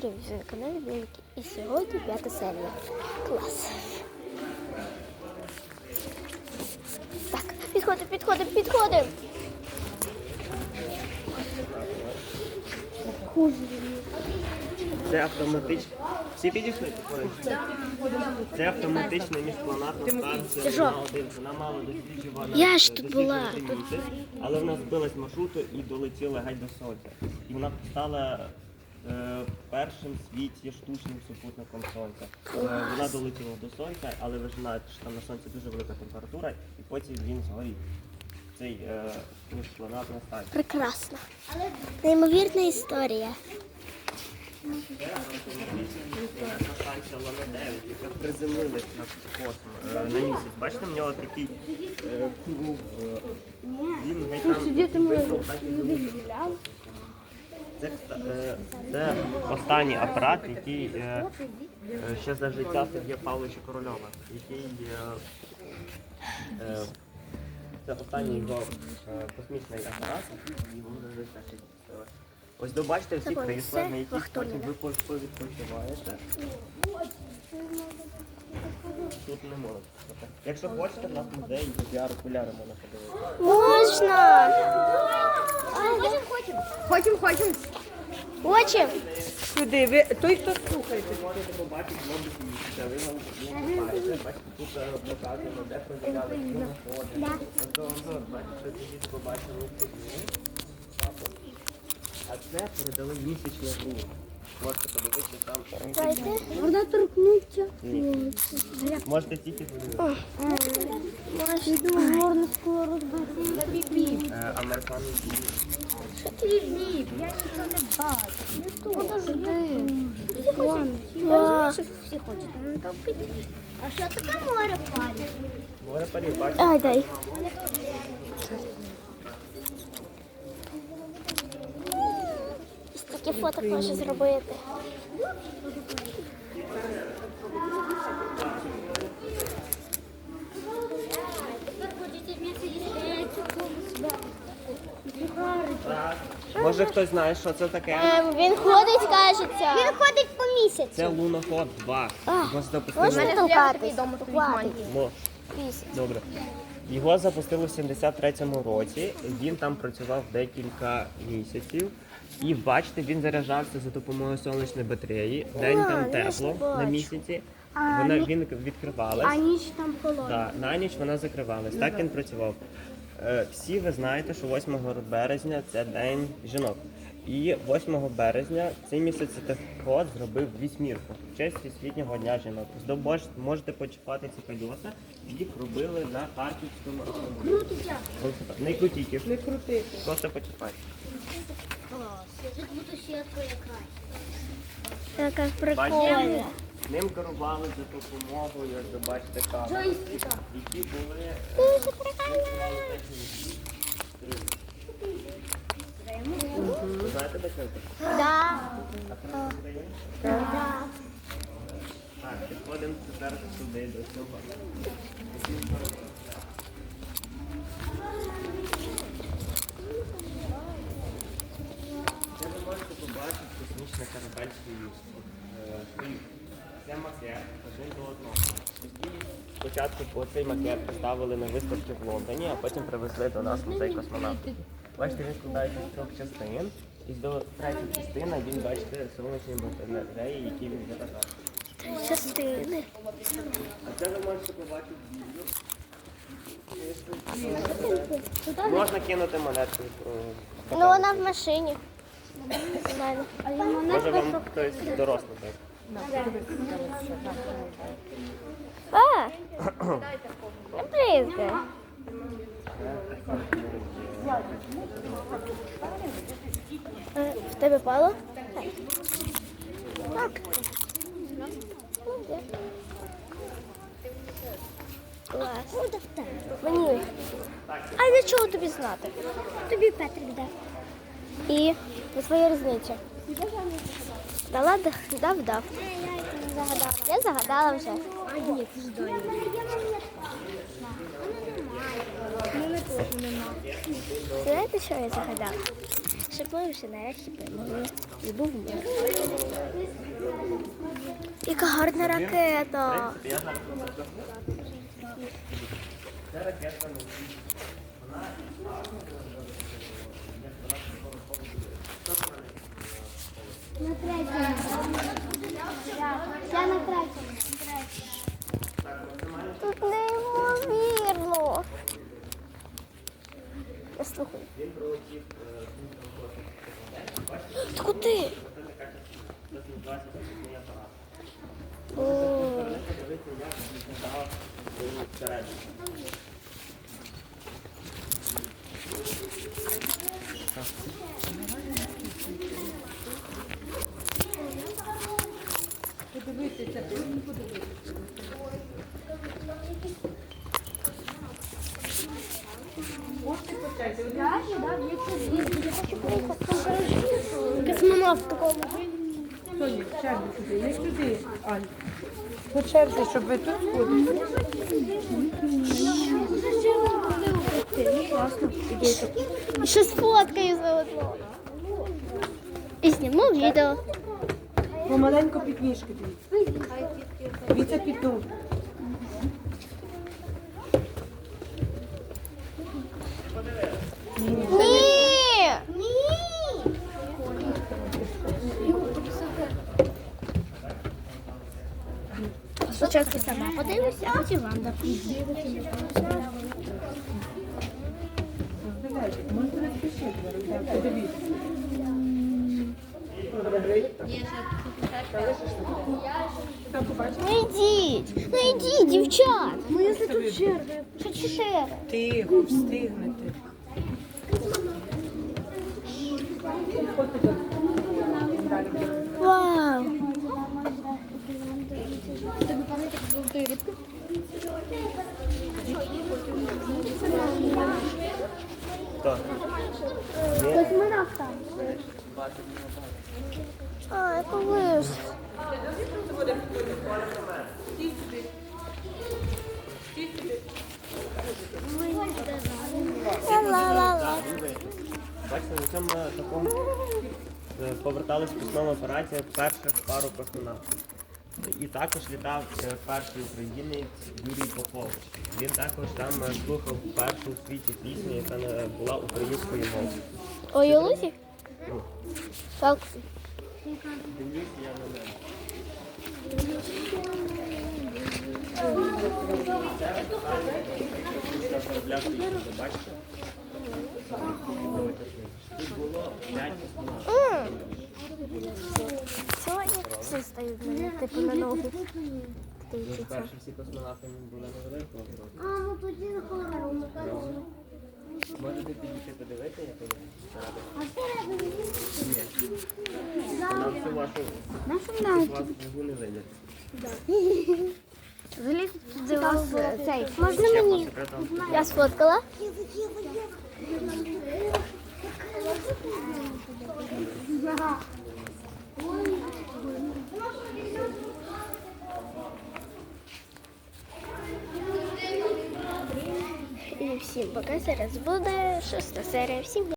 привіт, ви на каналі Білки. І сьогодні п'ята серія. Клас. Так, підходимо, підходимо, підходимо. Це автоматично. Всі підійшли? Це автоматична міжпланарна станція. Це? Вона один. Вона мала досліджувати. Я ж тут була. досліджувати місяць, але вона збилась маршруту і долетіла геть до сонця. І вона стала першим в світі штучним супутником сонця. Е, вона долетіла до сонця, але ви ж знаєте, що там на сонці дуже велика температура, і потім він згорів. Цей е, міжпланарна станція. Прекрасно. Неймовірна історія. станція Лана-9, яка приземлилась на космос, е, на місяць. Бачите, в нього такий е, круг. е, Він геть там вийшов, так і. Це, це останній апарат, який е, е, ще за життя Сергія Павловича Корольова, який е, це останній його космічний апарат, який його за життя. Ось ви бачите всі крісла, на яких потім ви по- повідпочиваєте. Тут не можна. Якщо хочете, в нас музей VR-окуляри можна подивитися. Можна. Хочемо, хочемо. Хочем. Куди? Ви той, хто слухаєте. Можете побачити бачите, тут де бачите, тоді побачили тоді. А це передали місячну гру. Можете подивитися там. Вона торкнуться. Можете тільки подивитися. Можна. Скоро розбити. Е, Американський. Ліп, я нічого не бачу. Подожди. Да. Всі хочуть. Ну, то піди. А що таке море палить? Море парів, бачите? Ай, дай. Стільки фоток може зробити. Так. Може хтось знає, що це таке? Ем, він ходить, кажеться. Він ходить по місяцю. Це луноход 2. А, Його запустили. Можна толкатись? Мо- Добре. Його запустили в 73-му році. Він там працював декілька місяців. І бачите, він заряджався за допомогою сонячної батареї. День там я ж тепло бачу. на місяці. Вона він відкривалась. ніч там холодна. Да, на ніч вона закривалась. Так він працював. Е, Всі ви знаєте, що 8 березня це день жінок. І 8 березня цей місяць техход зробив вісьмірку в честь Всесвітнього дня жінок. Здобож можете почіпати ці колеса. Їх робили на Харківському автомобілі. Крутиться. Не крутіть їх, Не крутити. просто почіпайте. Така Бачите, прикольна. Ним керували за допомогою, як ви бачите, які були е, ви знаєте, де це? Так, підходимо тепер сюди до цього. Це ви можете побачити космічне корабельське юрство. Це макет один до одного. Спочатку по цей макет поставили на виставки в Лондоні, а потім привезли до нас музей космонавтів. Бачите, він складається з трьох частин. І до третьої частини він бачите сонячні батареї, які він заряджає. Частини. А це ви можете побачити відео. Можна кинути монетку. е, Ну вона в машині. Може вам хтось дорослий так. А! Не бризгай. Е, В тебе пало? Так. Клас. Мені. А для чого тобі знати? Тобі Петрик дав. І на свою різницю. Дала, дав, дав. Я загадала вже. А ні, ти ж далі. Знаєте, що я загадала? Щоб ми вже нарешті перемогли і був мир. Яка гарна ракета. Ракета ну, На третьому. Я на третьому. Тут неймовірно. Я слухаю. Ти Куди? О, подивитися, як виглядала всередині. Космонавт такого. Не сюди, Ань. По черзі, щоб ви тут ходили. Ще сфоткаю заодно. І зніму відео. Помаленько під ніжки дивіться. Ноги. Ні! Спочатку сама подивлюся, а потім вам допомогу. Роздивляйте, можете не спішити зараз. так, Подивіться. Ну йдіть, ну йдіть, дівчат. Ну якщо тут черга. Що черга? Тихо, встигнете. Ходьте тут. Далі. Вау. Хто? Космонавт там. А, яка виш. Ла-ла-ла-ла. Бачите, на цьому е, такому е, повертались в космонаву апараті перших пару космонавтів. І також літав е, перший українець Юрій Попович. Він також там е, слухав першу у світі пісню, яка е, була українською мовою. Ой, у Лузі? Так. Дивлюсь я на тисячу, бачите? Тут було 5 космонавтів. Сьогодні всі стають в мене, типу на ноги. Ну, Перші всі космонавти були невеликого зроду. А, ну тоді на холодно. Можете підійти подивитися, як вони всередині? А всередині? Ні. Нам всю вашу Нашу вас вагу не вийде. Взагалі до вас е, цей. Можна Ще по мені? секретам. Я сфоткала. Пока. Зараз буде шоста серія. Всім